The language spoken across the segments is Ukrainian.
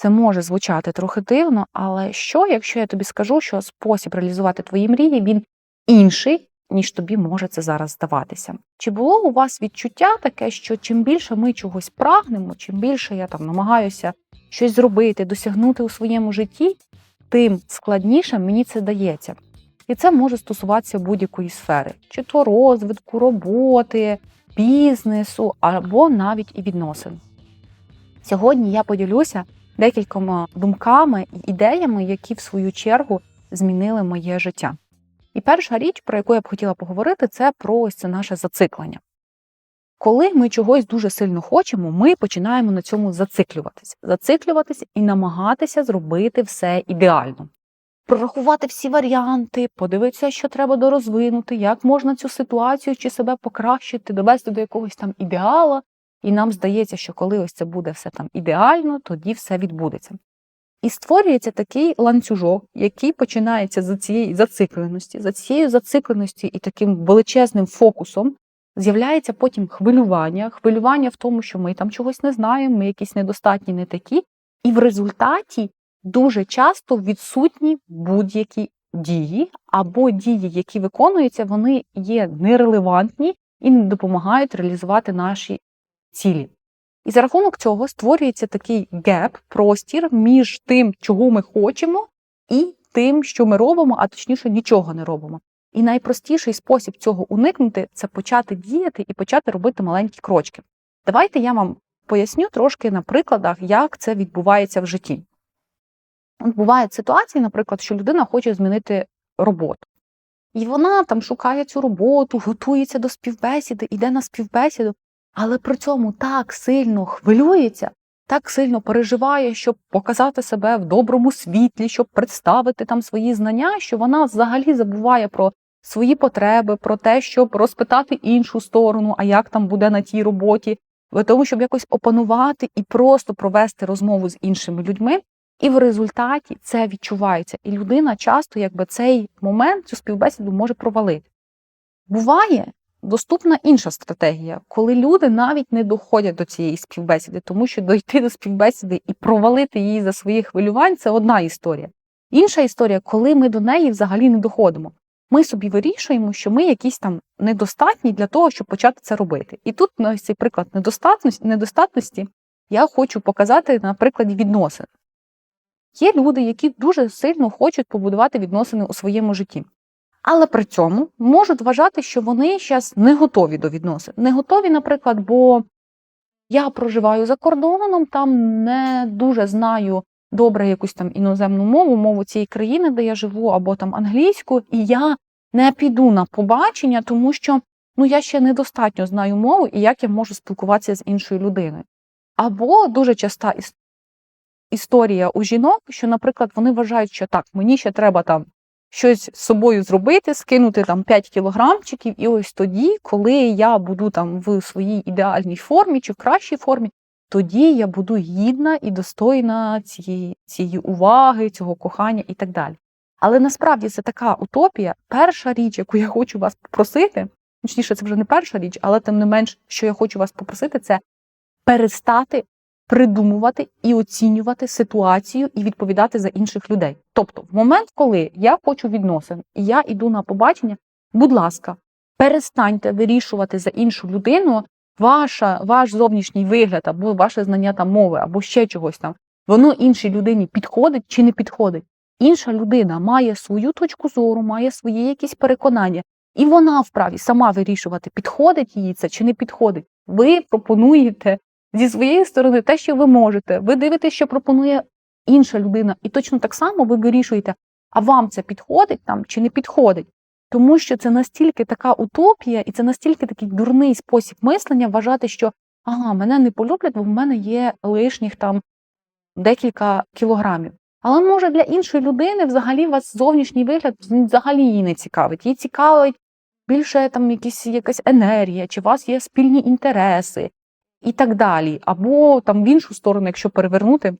Це може звучати трохи дивно, але що, якщо я тобі скажу, що спосіб реалізувати твої мрії він інший, ніж тобі може це зараз здаватися? Чи було у вас відчуття таке, що чим більше ми чогось прагнемо, чим більше я там намагаюся щось зробити, досягнути у своєму житті, тим складніше мені це дається. І це може стосуватися будь-якої сфери, чи то розвитку, роботи, бізнесу або навіть і відносин. Сьогодні я поділюся декількома думками і ідеями, які в свою чергу змінили моє життя. І перша річ, про яку я б хотіла поговорити, це про ось це наше зациклення. Коли ми чогось дуже сильно хочемо, ми починаємо на цьому зациклюватися, зациклюватися і намагатися зробити все ідеально. Прорахувати всі варіанти, подивитися, що треба дорозвинути, як можна цю ситуацію чи себе покращити, довести до якогось там ідеала. І нам здається, що коли ось це буде все там ідеально, тоді все відбудеться. І створюється такий ланцюжок, який починається з цієї зацикленості, за цією зацикленості і таким величезним фокусом з'являється потім хвилювання, хвилювання в тому, що ми там чогось не знаємо, ми якісь недостатні, не такі. І в результаті дуже часто відсутні будь-які дії, або дії, які виконуються, вони є нерелевантні і не допомагають реалізувати наші цілі. І за рахунок цього створюється такий геп, простір між тим, чого ми хочемо, і тим, що ми робимо, а точніше нічого не робимо. І найпростіший спосіб цього уникнути це почати діяти і почати робити маленькі крочки. Давайте я вам поясню трошки на прикладах, як це відбувається в житті. От бувають ситуації, наприклад, що людина хоче змінити роботу. І вона там шукає цю роботу, готується до співбесіди, йде на співбесіду, але при цьому так сильно хвилюється, так сильно переживає, щоб показати себе в доброму світлі, щоб представити там свої знання, що вона взагалі забуває про свої потреби, про те, щоб розпитати іншу сторону, а як там буде на тій роботі, для того, щоб якось опанувати і просто провести розмову з іншими людьми. І в результаті це відчувається. І людина часто якби цей момент, цю співбесіду може провалити. Буває доступна інша стратегія, коли люди навіть не доходять до цієї співбесіди, тому що дойти до співбесіди і провалити її за свої хвилювань це одна історія. Інша історія, коли ми до неї взагалі не доходимо. Ми собі вирішуємо, що ми якісь там недостатні для того, щоб почати це робити. І тут на цей приклад недостатності, недостатності я хочу показати на прикладі відносин. Є люди, які дуже сильно хочуть побудувати відносини у своєму житті, але при цьому можуть вважати, що вони зараз не готові до відносин. Не готові, наприклад, бо я проживаю за кордоном, там не дуже знаю добре якусь там іноземну мову, мову цієї країни, де я живу, або там англійську, і я не піду на побачення, тому що ну я ще недостатньо знаю мову і як я можу спілкуватися з іншою людиною. Або дуже часта історія у жінок, що, наприклад, вони вважають, що так, мені ще треба там щось з собою зробити, скинути там 5 кілограмчиків, і ось тоді, коли я буду там в своїй ідеальній формі чи в кращій формі, тоді я буду гідна і достойна цієї, цієї уваги, цього кохання і так далі. Але насправді це така утопія. Перша річ, яку я хочу вас попросити, точніше, це вже не перша річ, але тим не менш, що я хочу вас попросити, це перестати придумувати і оцінювати ситуацію і відповідати за інших людей. Тобто, в момент, коли я хочу відносин і я йду на побачення, будь ласка, перестаньте вирішувати за іншу людину ваша, ваш зовнішній вигляд, або ваше знання там мови, або ще чогось там. Воно іншій людині підходить чи не підходить. Інша людина має свою точку зору, має свої якісь переконання, і вона вправі сама вирішувати, підходить їй це чи не підходить. Ви пропонуєте зі своєї сторони те, що ви можете. Ви дивитесь, що пропонує інша людина, і точно так само ви вирішуєте, а вам це підходить там чи не підходить. Тому що це настільки така утопія, і це настільки такий дурний спосіб мислення вважати, що ага, мене не полюблять, бо в мене є лишніх там декілька кілограмів. Але може для іншої людини взагалі вас зовнішній вигляд взагалі її не цікавить. Їй цікавить більше там якісь, якась енергія, чи у вас є спільні інтереси і так далі. Або там в іншу сторону, якщо перевернути,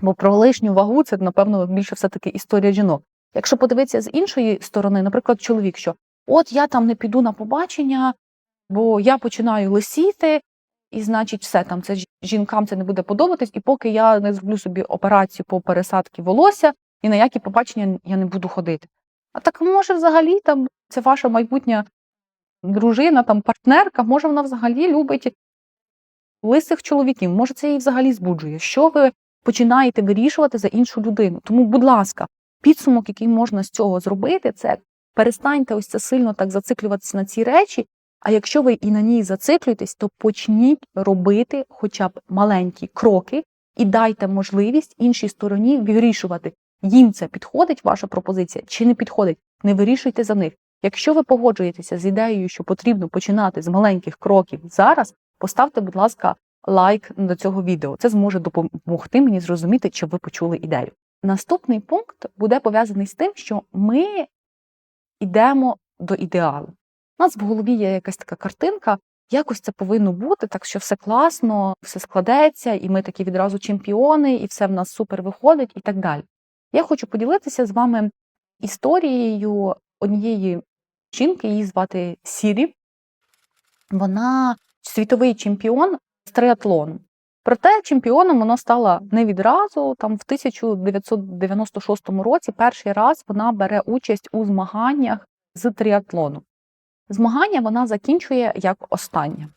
бо про лишню вагу це, напевно, більше все-таки історія жінок. Якщо подивитися з іншої сторони, наприклад, чоловік, що от я там не піду на побачення, бо я починаю лисіти, і значить, все там це жінкам це не буде подобатись, і поки я не зроблю собі операцію по пересадці волосся, і на які побачення я не буду ходити. А так може взагалі там це ваша майбутня дружина, там партнерка, може вона взагалі любить лисих чоловіків, може це її взагалі збуджує. Що ви починаєте вирішувати за іншу людину? Тому, будь ласка, підсумок, який можна з цього зробити, це перестаньте ось це сильно так зациклюватися на ці речі. А якщо ви і на ній зациклюєтесь, то почніть робити хоча б маленькі кроки і дайте можливість іншій стороні вирішувати, їм це підходить, ваша пропозиція, чи не підходить. Не вирішуйте за них. Якщо ви погоджуєтеся з ідеєю, що потрібно починати з маленьких кроків зараз, поставте, будь ласка, лайк до цього відео. Це зможе допомогти мені зрозуміти, чи ви почули ідею. Наступний пункт буде пов'язаний з тим, що ми йдемо до ідеалу. У нас в голові є якась така картинка, якось це повинно бути, так що все класно, все складеться, і ми такі відразу чемпіони, і все в нас супер виходить, і так далі. Я хочу поділитися з вами історією однієї жінки, її звати Сірі. Вона світовий чемпіон з триатлону. Проте чемпіоном вона стала не відразу. Там в 1996 році перший раз вона бере участь у змаганнях з тріатлону. Змагання вона закінчує як останнє.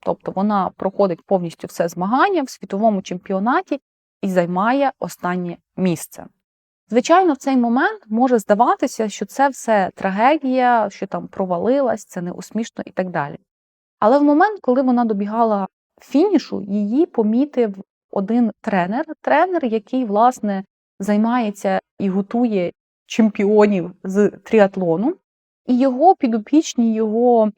Тобто вона проходить повністю все змагання в світовому чемпіонаті і займає останнє місце. Звичайно, в цей момент може здаватися, що це все трагедія, що там провалилась, це не усмішно і так далі. Але в момент, коли вона добігала фінішу, її помітив один тренер, тренер, який, власне, займається і готує чемпіонів з тріатлону, і його підопічні, його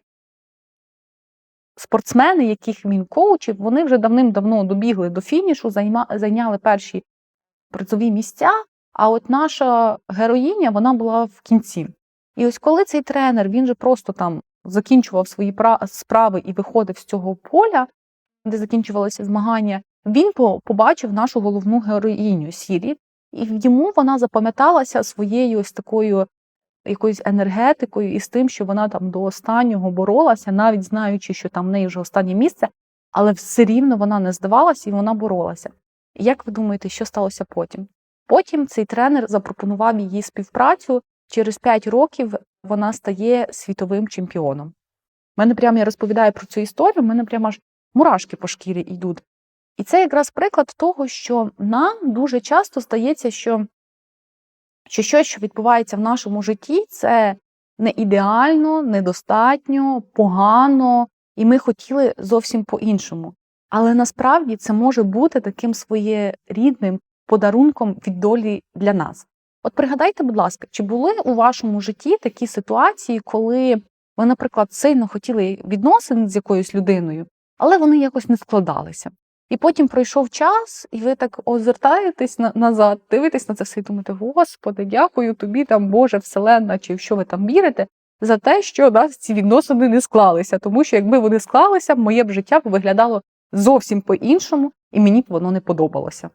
спортсмени, яких він коучив, вони вже давним-давно добігли до фінішу, зайняли перші призові місця. А от наша героїня вона була в кінці. І ось коли цей тренер він же просто там закінчував свої пра- справи і виходив з цього поля, де закінчувалися змагання, він побачив нашу головну героїню Сірі, і йому вона запам'яталася своєю ось такою якоюсь енергетикою і з тим, що вона там до останнього боролася, навіть знаючи, що там в неї вже останнє місце, але все рівно вона не здавалася і вона боролася. Як ви думаєте, що сталося потім? Потім цей тренер запропонував їй співпрацю. Через 5 років вона стає світовим чемпіоном. У мене прямо я розповідаю про цю історію, в мене прямо аж мурашки по шкірі йдуть. І це якраз приклад того, що нам дуже часто здається, що, що щось, що відбувається в нашому житті, це не ідеально, недостатньо, погано, і ми хотіли зовсім по-іншому. Але насправді це може бути таким своєрідним подарунком від долі для нас. От пригадайте, будь ласка, чи були у вашому житті такі ситуації, коли ви, наприклад, сильно хотіли відносин з якоюсь людиною, але вони якось не складалися. І потім пройшов час, і ви так озертаєтесь на- назад, дивитесь на це все і думаєте, Господи, дякую тобі, там, Боже, Вселенна, чи в що ви там вірите, за те, що нас ці відносини не склалися. Тому що якби вони склалися, моє б життя виглядало зовсім по-іншому, і мені б воно не подобалося.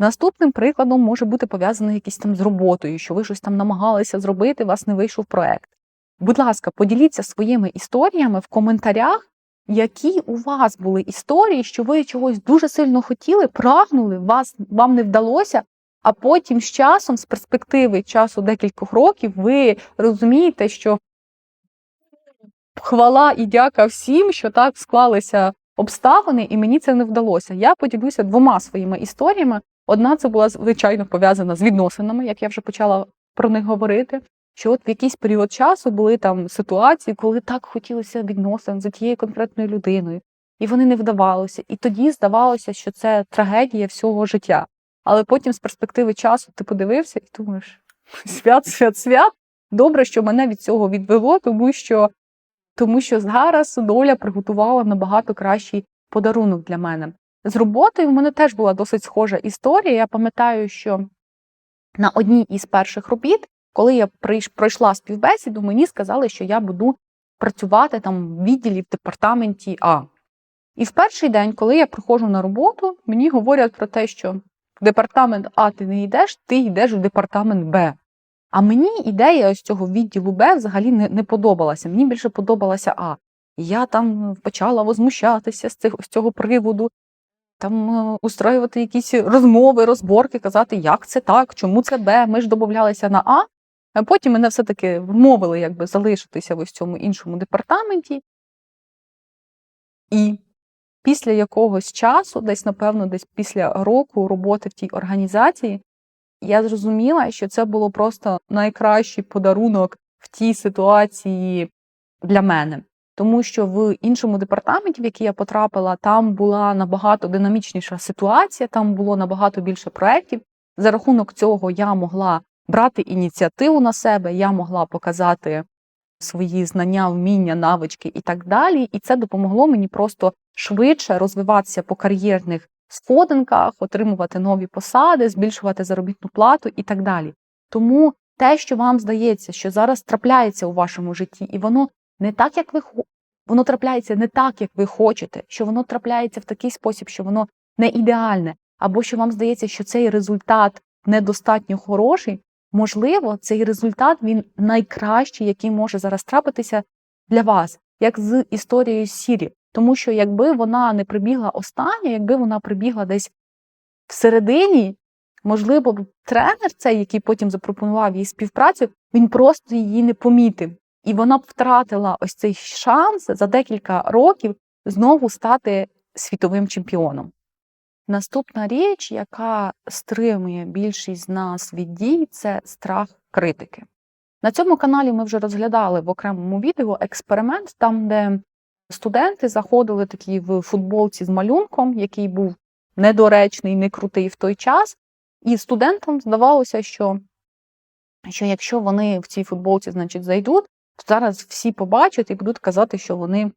Наступним прикладом може бути пов'язаний якийсь там з роботою, що ви щось там намагалися зробити, вас не вийшов проект. Будь ласка, поділіться своїми історіями в коментарях, які у вас були історії, що ви чогось дуже сильно хотіли, прагнули, вас, вам не вдалося, а потім з часом, з перспективи часу декількох років, ви розумієте, що хвала і дяка всім, що так склалися обставини, і мені це не вдалося. Я поділюся двома своїми історіями. Одна це була звичайно пов'язана з відносинами, як я вже почала про них говорити. Що от в якийсь період часу були там ситуації, коли так хотілося відносин за тією конкретною людиною, і вони не вдавалося. І тоді здавалося, що це трагедія всього життя. Але потім з перспективи часу ти подивився і думаєш: свят, свят, свят. Добре, що мене від цього відвело, тому що, тому що зараз доля приготувала набагато кращий подарунок для мене. З роботою в мене теж була досить схожа історія. Я пам'ятаю, що на одній із перших робіт, коли я пройшла співбесіду, мені сказали, що я буду працювати там в відділі в департаменті А. І в перший день, коли я приходжу на роботу, мені говорять про те, що в департамент А ти не йдеш, ти йдеш в департамент Б. А мені ідея ось цього відділу Б взагалі не, не подобалася. Мені більше подобалася А. Я там почала возмущатися з цього приводу, там е, устроювати якісь розмови, розборки, казати, як це так, чому це Б. Ми ж домовлялися на А. А потім мене все-таки вмовили якби залишитися в ось цьому іншому департаменті. І після якогось часу, десь, напевно, десь після року роботи в тій організації, я зрозуміла, що це було просто найкращий подарунок в тій ситуації для мене. Тому що в іншому департаменті, в який я потрапила, там була набагато динамічніша ситуація, там було набагато більше проєктів. За рахунок цього я могла брати ініціативу на себе, я могла показати свої знання, вміння, навички і так далі. І це допомогло мені просто швидше розвиватися по кар'єрних сходинках, отримувати нові посади, збільшувати заробітну плату і так далі. Тому те, що вам здається, що зараз трапляється у вашому житті, і воно не так, як ви воно трапляється не так, як ви хочете, що воно трапляється в такий спосіб, що воно не ідеальне, або що вам здається, що цей результат недостатньо хороший. Можливо, цей результат він найкращий, який може зараз трапитися для вас, як з історією Сірі. Тому що якби вона не прибігла остання, якби вона прибігла десь всередині, можливо, тренер цей, який потім запропонував їй співпрацю, він просто її не помітив. І вона б втратила ось цей шанс за декілька років знову стати світовим чемпіоном. Наступна річ, яка стримує більшість з нас від дій, це страх критики. На цьому каналі ми вже розглядали в окремому відео експеримент, там, де студенти заходили такі в футболці з малюнком, який був недоречний, не крутий в той час. І студентам здавалося, що, що якщо вони в цій футболці значить, зайдуть, зараз всі побачать і будуть казати, що вони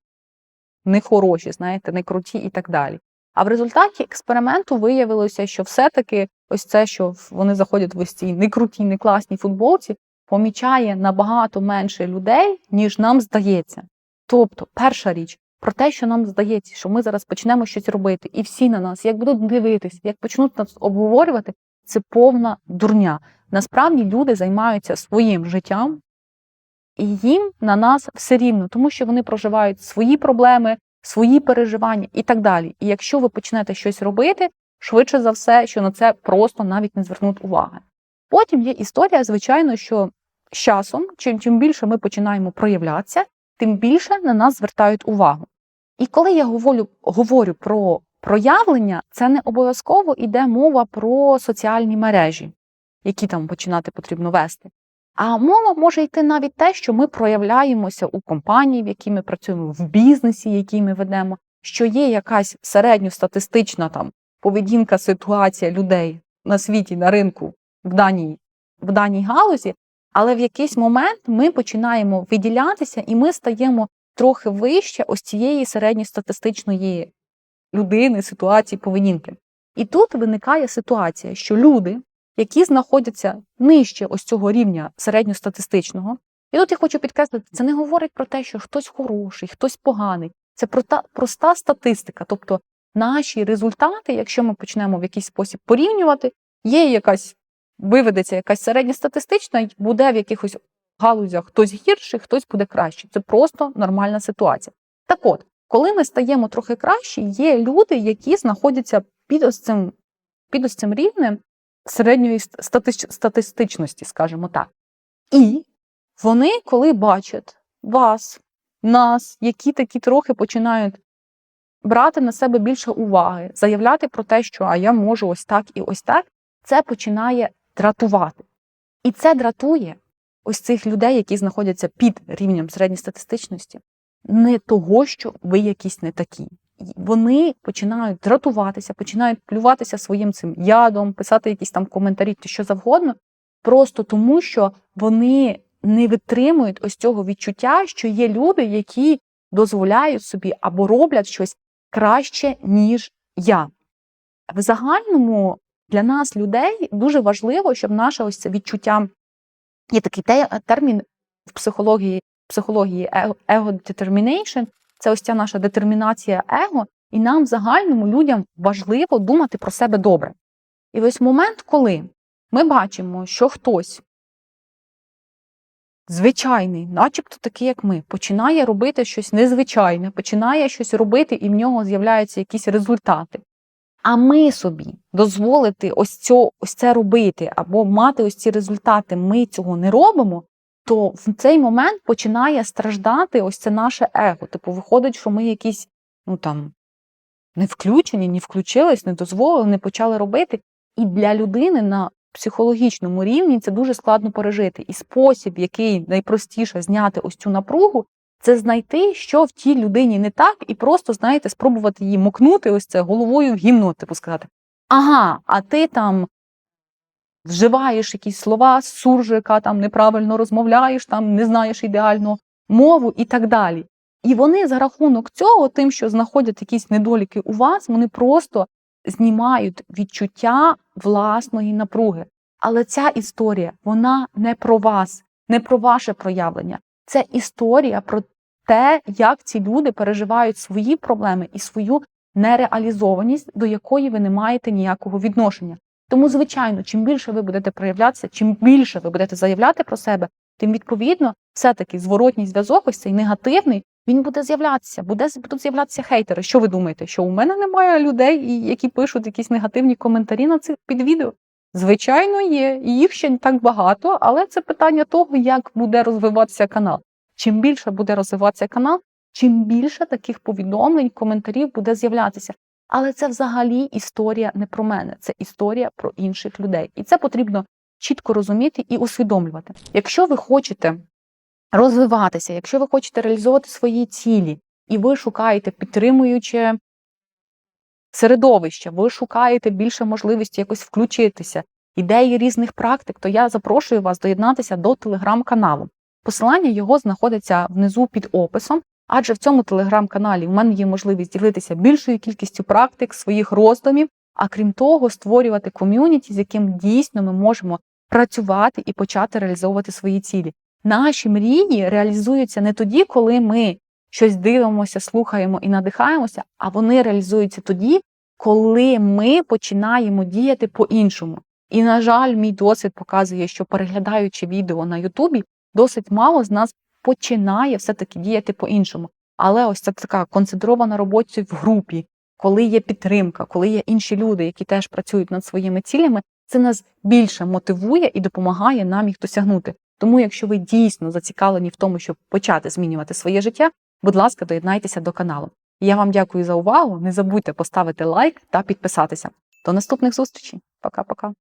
не хороші, знаєте, не круті і так далі. А в результаті експерименту виявилося, що все-таки ось це, що вони заходять в ось цій некрутій, не класній футболці, помічає набагато менше людей, ніж нам здається. Тобто, перша річ про те, що нам здається, що ми зараз почнемо щось робити, і всі на нас, як будуть дивитись, як почнуть нас обговорювати, це повна дурня. Насправді люди займаються своїм життям, і їм на нас все рівно, тому що вони проживають свої проблеми, свої переживання і так далі. І якщо ви почнете щось робити, швидше за все, що на це просто навіть не звернуть уваги. Потім є історія, звичайно, що з часом, чим, чим більше ми починаємо проявлятися, тим більше на нас звертають увагу. І коли я говорю, говорю про проявлення, це не обов'язково йде мова про соціальні мережі, які там починати потрібно вести. А мова може йти навіть те, що ми проявляємося у компанії, в якій ми працюємо, в бізнесі, який ми ведемо, що є якась середньостатистична там поведінка, ситуація людей на світі, на ринку в даній, в даній галузі, але в якийсь момент ми починаємо виділятися і ми стаємо трохи вище ось цієї середньостатистичної людини, ситуації, поведінки. І тут виникає ситуація, що люди, які знаходяться нижче ось цього рівня середньостатистичного, і тут я хочу підкреслити, це не говорить про те, що хтось хороший, хтось поганий. Це проста, проста статистика. Тобто наші результати, якщо ми почнемо в якийсь спосіб порівнювати, є якась, виведеться якась середньостатистична, і буде в якихось галузях хтось гірший, хтось буде кращий. Це просто нормальна ситуація. Так от, коли ми стаємо трохи краще, є люди, які знаходяться під ось цим, під ось цим рівнем середньої стати- статистичності, скажімо так. І вони, коли бачать вас, нас, які такі трохи починають брати на себе більше уваги, заявляти про те, що а я можу ось так і ось так, це починає дратувати. І це дратує ось цих людей, які знаходяться під рівнем середньостатистичності, не того, що ви якісь не такі. Вони починають дратуватися, починають плюватися своїм цим ядом, писати якісь там коментарі, що завгодно, просто тому, що вони не витримують ось цього відчуття, що є люди, які дозволяють собі або роблять щось краще, ніж я. В загальному для нас, людей, дуже важливо, щоб наше ось це відчуття є такий термін в психології, психології его- ego determination, це ось ця наша детермінація его, і нам загальному людям важливо думати про себе добре. І ось момент, коли ми бачимо, що хтось звичайний, начебто такий, як ми, починає робити щось незвичайне, починає щось робити, і в нього з'являються якісь результати. А ми собі дозволити ось, цьо, ось це робити або мати ось ці результати, ми цього не робимо, то в цей момент починає страждати ось це наше его. Типу, виходить, що ми якісь, ну там, не включені, не включились, не дозволили, не почали робити. І для людини на психологічному рівні це дуже складно пережити. І спосіб, який найпростіше зняти ось цю напругу, це знайти, що в тій людині не так, і просто, знаєте, спробувати її мокнути ось це головою в гімно, типу сказати: ага, а ти там вживаєш якісь слова суржика, там неправильно розмовляєш, там не знаєш ідеальну мову і так далі. І вони за рахунок цього, тим, що знаходять якісь недоліки у вас, вони просто знімають відчуття власної напруги. Але ця історія вона не про вас, не про ваше проявлення. Це історія про те, як ці люди переживають свої проблеми і свою нереалізованість, до якої ви не маєте ніякого відношення. Тому, звичайно, чим більше ви будете проявлятися, чим більше ви будете заявляти про себе, тим відповідно, все-таки зворотній зв'язок, ось цей негативний, він буде з'являтися, буде будуть з'являтися хейтери. Що ви думаєте? Що у мене немає людей, які пишуть якісь негативні коментарі на це під відео? Звичайно, є, і їх ще не так багато, але це питання того, як буде розвиватися канал. Чим більше буде розвиватися канал, чим більше таких повідомлень, коментарів буде з'являтися. Але це взагалі історія не про мене, це історія про інших людей. І це потрібно чітко розуміти і усвідомлювати. Якщо ви хочете розвиватися, якщо ви хочете реалізовувати свої цілі, і ви шукаєте підтримуюче середовище, ви шукаєте більше можливості якось включитися, ідеї різних практик, то я запрошую вас доєднатися до телеграм-каналу. Посилання його знаходиться внизу під описом, адже в цьому телеграм-каналі в мене є можливість ділитися більшою кількістю практик, своїх роздумів, а крім того, створювати ком'юніті, з яким дійсно ми можемо працювати і почати реалізовувати свої цілі. Наші мрії реалізуються не тоді, коли ми щось дивимося, слухаємо і надихаємося, а вони реалізуються тоді, коли ми починаємо діяти по-іншому. І, на жаль, мій досвід показує, що переглядаючи відео на Ютубі, досить мало з нас починає все-таки діяти по-іншому. Але ось це така концентрована робота в групі, коли є підтримка, коли є інші люди, які теж працюють над своїми цілями, це нас більше мотивує і допомагає нам їх досягнути. Тому, якщо ви дійсно зацікавлені в тому, щоб почати змінювати своє життя, будь ласка, доєднайтеся до каналу. Я вам дякую за увагу. Не забудьте поставити лайк та підписатися. До наступних зустрічей. Пока-пока.